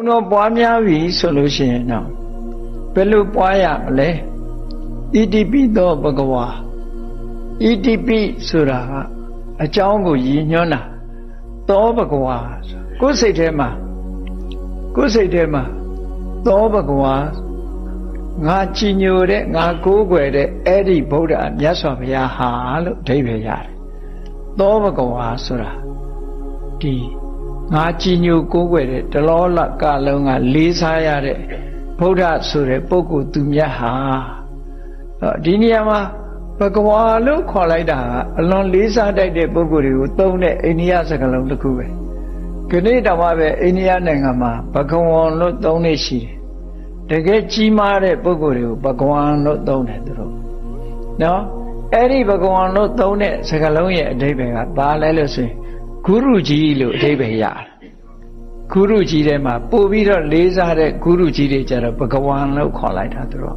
ုံတော်ပွားများပြီဆိုလို့ရှိရင်တော့ဘယ်လိုပွားရမလဲဣတိပိသောဘဂဝါဣတိပိဆိုတာကအကြောင်းကိုရည်ညွှန်းတာသောဘဂဝါကိုယ်စိတ်ထဲမှာကိုယ်စိတ်ထဲမှာသောဘဂဝါငါကြည်ညိုတဲ့ငါကိုးကွယ်တဲ့အဲ့ဒီဗုဒ္ဓမြတ်စွာဘုရားဟာလို့အဓိပ္ပာယ်ရတယ်သောဘဂဝါဆိုတာဒီ ငါကြည်ညိုကိုးကွယ်တဲ့တလောလကလုံးကလေးစားရတဲ့ဗုဒ္ဓဆိုတဲ့ပုဂ္ဂိုလ်သူမြတ်ဟာဒီနေရာမှာဘဂဝါလို့ခေါ်လိုက်တာကအလွန်လေးစားတတ်တဲ့ပုဂ္ဂိုလ်တွေကိုသုံးတဲ့အိန္ဒိယစကားလုံးတစ်ခုပဲခဏတောင်မှပဲအိန္ဒိယနိုင်ငံမှာဘဂဝံလို့သုံးနေရှိတယ်တကယ်ကြီးမားတဲ့ပုဂ္ဂိုလ်တွေကိုဘဂဝံလို့သုံးတယ်သူတို့နော်အဲ့ဒီဘဂဝံလို့သုံးတဲ့စကားလုံးရဲ့အဓိပ္ပာယ်ကဘာလဲလို့ဆိုရင်ဂုရုကြီးလို့အဓိပ္ပာယ်ရတယ် ဂုရုကြီးထဲမှာပို့ပြီးတော့လေးစားတဲ့ဂုရုကြီးတွေကြတော့ဘဂဝံလို့ခေါ်လိုက်တာသူတို့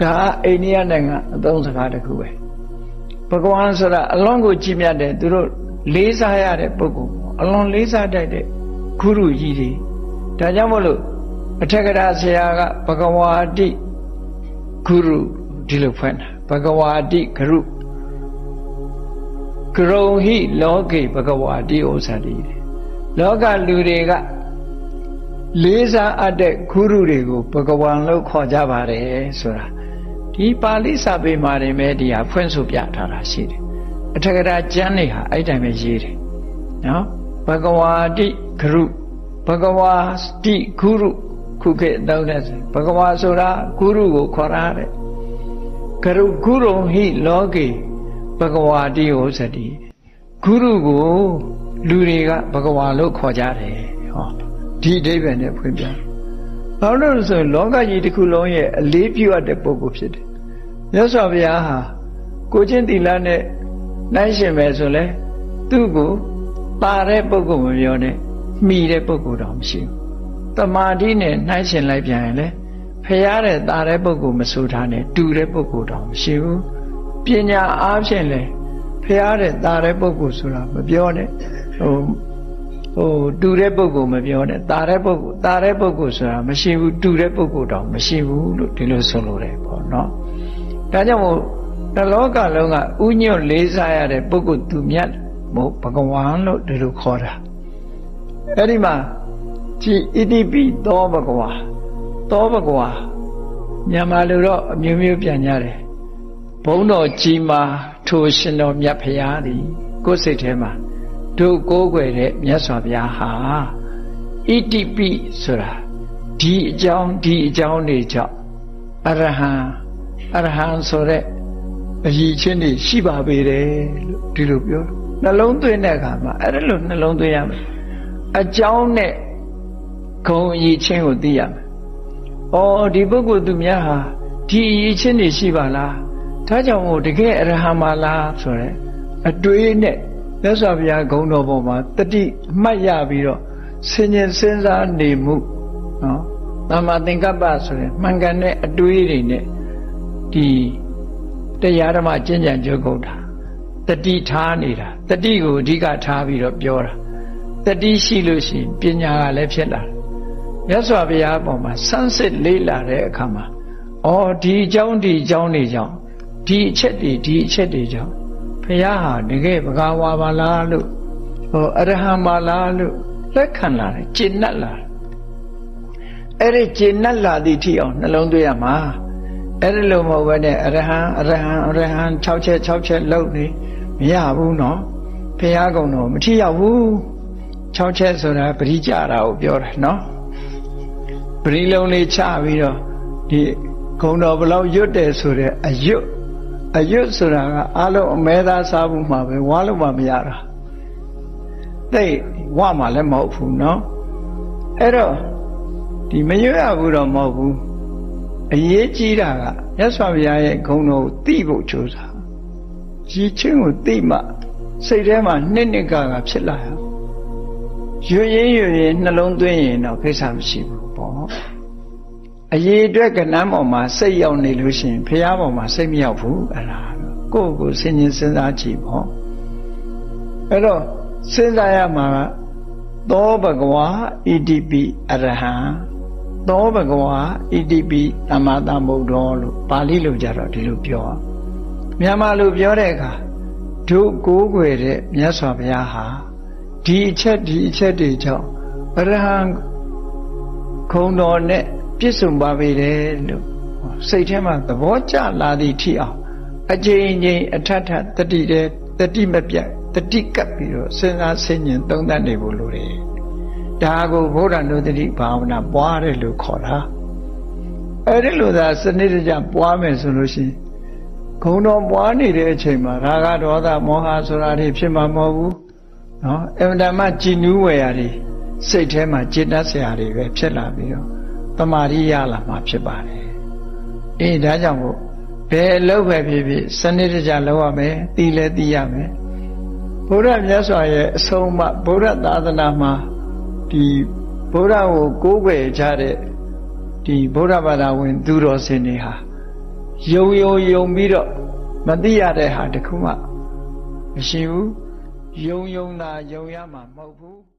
ဒါအိန္ဒိယနိုင်ငံအသုံးစကားတစ်ခုပဲဘဂဝံဆိုတာအလွန်ကိုကြည်မြတ်တဲ့သူတို့လေးစားရတဲ့ပုဂ္ဂိုလ်အလွန်လေးစားတတ်တဲ့ဂုရုကြီးတွေဒါကြောင့်မို့လို့အထက်ကရာဆရာကဘဂဝါတိဂုရုဒီလိုဖွင့်တာဘဂဝါတိဂရုကရုံဟိလောကေဘဂဝါတိဥစ္စာတိ လောကလူတွေကလေးစားအပ်တဲ့ဂုရုတွေကိုဘဂဝံလို့ခေါ်ကြပါတယ်ဆိုတာဒီပါဠိစာပေမှာနေမဲ့ဒီဟာဖွင့်ဆိုပြထားတာရှိတယ်အထက်ကရာကျမ်းတွေဟာအဲ့တိုင်းပဲရေးတယ်နော်ဘဂဝါတိဂရုဘဂဝါတိဂုရုခုခေတ်တောင်းတဲ့ဘဂဝါဆိုတာဂုရုကိုခေါ်ရတဲ့ဂရုဂုရုံဟိလောကေဘဂဝါတိဟောစတိဂုရုကို လူတွေကဘဂဝါလို့ခေါ်ကြတယ်ဟောဒီအဓိပ္ပာယ်နဲ့ဖွင့်ပြဘာလို့လဲဆိုရင်လောကကြီးတစ်ခုလုံးရဲ့အလေးပြုအပ်တဲ့ပုဂ္ဂိုလ်ဖြစ်တယ်မြတ်စွာဘုရားဟာကိုချင်းတီလာနဲ့နိုင်ရှင်ပဲဆိုလဲသူ့ကိုပါတဲ့ပုဂ္ဂိုလ်မပြောနဲ့မှီတဲ့ပုဂ္ဂိုလ်တော့မရှိဘူးတမာတိနဲ့နှိုင်းရှင်လိုက်ပြန်ရင်လေဖရားတဲ့ตาတဲ့ပုဂ္ဂိုလ်မဆိုထားနဲ့တူတဲ့ပုဂ္ဂိုလ်တော့မရှိဘူးပညာအားဖြင့်လေဖရားတဲ့ตาတဲ့ပုဂ္ဂိုလ်ဆိုတာမပြောနဲ့ ဟိုဟိုတူတဲ့ပုံကိုမပြောနဲ့တာတဲ့ပုံကိုတာတဲ့ပုံကိုဆိုတာမရှိဘူးတူတဲ့ပုံကိုတော့မရှိဘူးလို့ဒီလိုဆိုလိုတယ်ပေါ့နော်ဒါကြောင့်မို့တလောကလုံးကဥညွတ်လေးစားရတဲ့ပုဂ္ဂိုလ်သူမြတ်မို့ဘဂဝါလို့ဒီလိုခေါ်တာအဲ့ဒီမှာကြည်ဣတိပိသောဘဂဝါသောဘဂဝါမြန်မာလူတော့အမျိုးမျိုးပြန်ကြတယ်ဘုံတော်ကြီးမှာထိုရှင်တော်မြတ်ဖရာသည်ကိုယ်စိတ်ထဲမှာ တို့ကိုးကွယ်တဲ့မြတ်စွာဘုရားဟာဣတိပိဆိုတာဒီအကြောင်းဒီအကြောင်းတွေကြောင့်အရဟံအရဟံဆိုတဲ့အည်ချင်းတွေရှိပါပေတယ်လို့ဒီလိုပြောနှလုံးသွင်းတဲ့အခါမှာအဲ့ဒါလိုနှလုံးသွင်းရမယ်အကြောင်းနဲ့ဂုံအည်ချင်းကိုသိရမယ်။အော်ဒီပုဂ္ဂိုလ်သူများဟာဒီအည်ချင်းတွေရှိပါလား။ဒါကြောင့်မို့တကယ်အရဟံမလားဆိုရဲအတွေးနဲ့ မြတ်စွာဘုရားဂုံတော်ပေါ်မှာတတိအမှတ်ရပြီးတော့ဆင်ញင်စဉ်းစားနေမှုနော်။သမ္မာသင်္ကပ္ပဆိုရဲမှန်ကန်တဲ့အတွေးတွေနဲ့ဒီတရားဓမ္မကျင့်ကြံကြုတ်ကုန်တာတတိထားနေတာတတိကိုအဓိကထားပြီးတော့ပြောတာတတိရှိလို့ရှိရင်ပညာကလည်းဖြစ်လာမြတ်စွာဘုရားအပေါ်မှာစမ်းစစ်လေးလာတဲ့အခါမှာအော်ဒီအကြောင်းဒီအကြောင်းတွေကြောင့်ဒီအချက်တွေဒီအချက်တွေကြောင့် ဘုရားဟာတကယ်ဘဂဝါပါလားလို့ဟောအရဟံပါလားလို့လက်ခံလာတယ်ကျင့်납လာအဲ့ဒီကျင့်납လာသည့်ထိအောင်နှလုံးသွင်းရမှာအဲ့ဒီလိုမဟုတ်ဘဲနဲ့အရဟံအရဟံအရဟံ6ချက်6ချက်လောက်နေမရဘူးနော်ဘုရားကုံတော်မထီရောက်ဘူး6ချက်ဆိုတာပရိကြတာကိုပြောတာနော်ပရိလုံးလေးချပြီးတော့ဒီဂုံတော်ဘလောက်ရွတ်တယ်ဆိုတဲ့အရွတ် အရွတ်ဆိုတာကအလုံးအမဲသားစားဖို့မှာပဲဝါလို့မှမရတာတိတ်ဝမှလည်းမဟုတ်ဘူးနော်အဲ့တော့ဒီမရွတ်ရဘူးတော့မဟုတ်ဘူးအရေးကြီးတာကမြတ်စွာဘုရားရဲ့ဂုဏ်တော်ကိုသိဖို့ကြိုးစားရည်ချင်းကိုသိမှစိတ်ထဲမှာနှစ်နှစ်ကကဖြစ်လာရရွရင်းရွရင်းနှလုံးသွင်းရင်တော့ကိစ္စမရှိဘူးပေါ့ အရေးအတွက်ကဏ္ဍပေါ်မှာစိတ်ရောက်နေလို့ရှိရင်ဘုရားပေါ်မှာစိတ်မရောက်ဘူးအဲ့ဒါကိုယ့်ကိုယ်စဉ်းကျင်စဉ်းစားကြည့်ပေါ့အဲ့တော့စဉ်းစားရမှာကသောဘဂဝါဣတိပိအရဟံသောဘဂဝါဣတိပိသမ္မာသမ္ဗုဒ္ဓောလို့ပါဠိလိုကြတော့ဒီလိုပြောမြန်မာလိုပြောတဲ့အခါတို့ကိုးကွယ်တဲ့မြတ်စွာဘုရားဟာဒီအချက်ဒီအချက်တွေကြောင့်အရဟံခုံတော်နဲ့ ပြည့်စုံပါပေတယ်လို့စိတ်ထဲမှာသဘောကျလာသည့်ထိအောင်အကျဉ်းချင်းအထက်ထတတိတဲ့တတိမပြတ်တတိကပ်ပြီးတော့စဉ်းစားဆင်ခြင်သုံးသပ်နေဖို့လိုတယ်ဒါကိုဗုဒ္ဓနုတ္တိဘာဝနာပွားတယ်လို့ခေါ်တာအဲ့ဒီလိုသာစနစ်တကျပွားမယ်ဆိုလို့ရှိရင်ဂုံတော်ပွားနေတဲ့အချိန်မှာရာဂဒေါသမောဟဆိုတာတွေဖြစ်မှာမဟုတ်ဘူးနော်အမှန်တမ်းကြည်နူးဝယ်ရာတွေစိတ်ထဲမှာจิตတတ်စရာတွေပဲဖြစ်လာပြီးတော့ တမာရိရလာမှာဖြစ်ပါတယ်အေးဒါကြောင့်မို့ဘယ်အလုပ်ပဲဖြစ်ဖြစ်စနစ်တကျလုပ်ရမယ်သိလဲသိရမယ်ဘုရားမြတ်စွာရဲ့အဆုံးအမဘုရားသာသနာမှာဒီဘုရားကိုကိုးကွယ်ကြတဲ့ဒီဘုရားဘာသာဝင် သူတော်စင်တွေဟာယုံယုံယုံပြီးတော့မသိရတဲ့ဟာတခုမှမရှိဘူးယုံယုံတာယုံရမှာမဟုတ်ဘူး